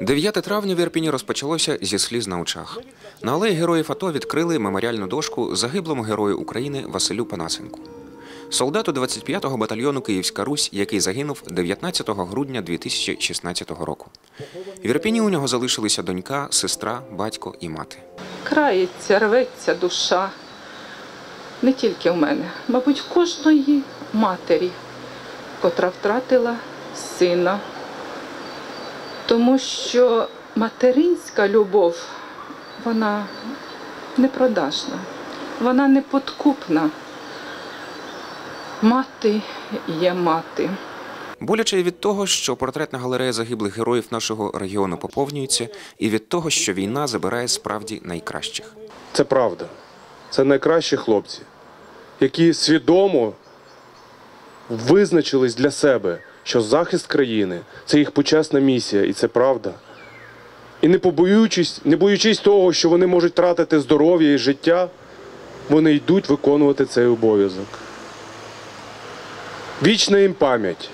9 травня в Ірпіні розпочалося зі сліз на очах. На алеї героїв АТО відкрили меморіальну дошку загиблому герою України Василю Панасенку. Солдату 25-го батальйону Київська Русь, який загинув 19 грудня 2016 року. В Ірпіні у нього залишилися донька, сестра, батько і мати. крається, рветься душа. Не тільки в мене, мабуть, кожної матері, котра втратила сина. Тому що материнська любов, вона непродажна, вона неподкупна. Мати є мати. Боляче і від того, що портретна галерея загиблих героїв нашого регіону поповнюється, і від того, що війна забирає справді найкращих. Це правда. Це найкращі хлопці, які свідомо визначились для себе, що захист країни це їх почесна місія, і це правда. І не побоюючись, не боючись того, що вони можуть тратити здоров'я і життя, вони йдуть виконувати цей обов'язок. Вічна їм пам'ять.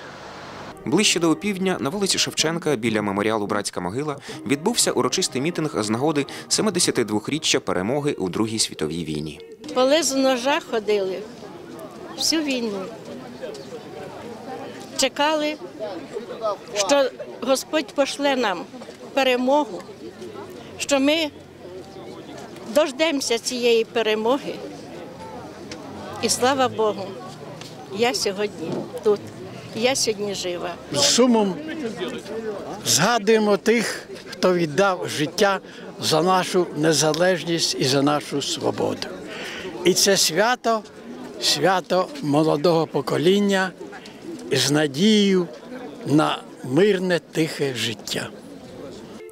Ближче до опівдня на вулиці Шевченка біля меморіалу Братська могила відбувся урочистий мітинг з нагоди 72-річчя перемоги у Другій світовій війні. Полезу ножа ходили всю війну. Чекали, що Господь пошле нам перемогу, що ми дождемося цієї перемоги. І слава Богу, я сьогодні тут, я сьогодні жива. з сумом згадуємо тих, хто віддав життя за нашу незалежність і за нашу свободу. І це свято, свято молодого покоління з надією на мирне тихе життя.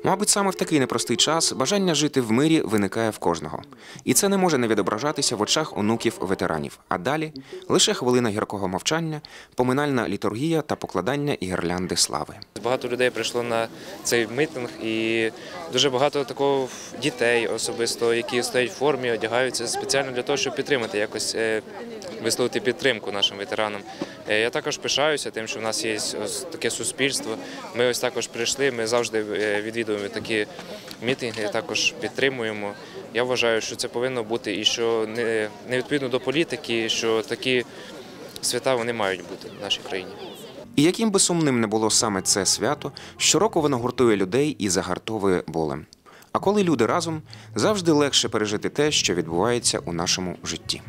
Мабуть, саме в такий непростий час бажання жити в мирі виникає в кожного, і це не може не відображатися в очах онуків ветеранів. А далі лише хвилина гіркого мовчання, поминальна літургія та покладання і гірлянди слави. Багато людей прийшло на цей мітинг, і дуже багато такого дітей особисто, які стоять в формі, одягаються спеціально для того, щоб підтримати якось е, висловити підтримку нашим ветеранам. Е, Я також пишаюся тим, що в нас є ось таке суспільство. Ми ось також прийшли. Ми завжди е, відвідуємо такі мітинги, також підтримуємо. Я вважаю, що це повинно бути і що не, відповідно до політики, що такі свята вони мають бути в нашій країні. І яким би сумним не було саме це свято, щороку воно гуртує людей і загартовує болем. А коли люди разом, завжди легше пережити те, що відбувається у нашому житті.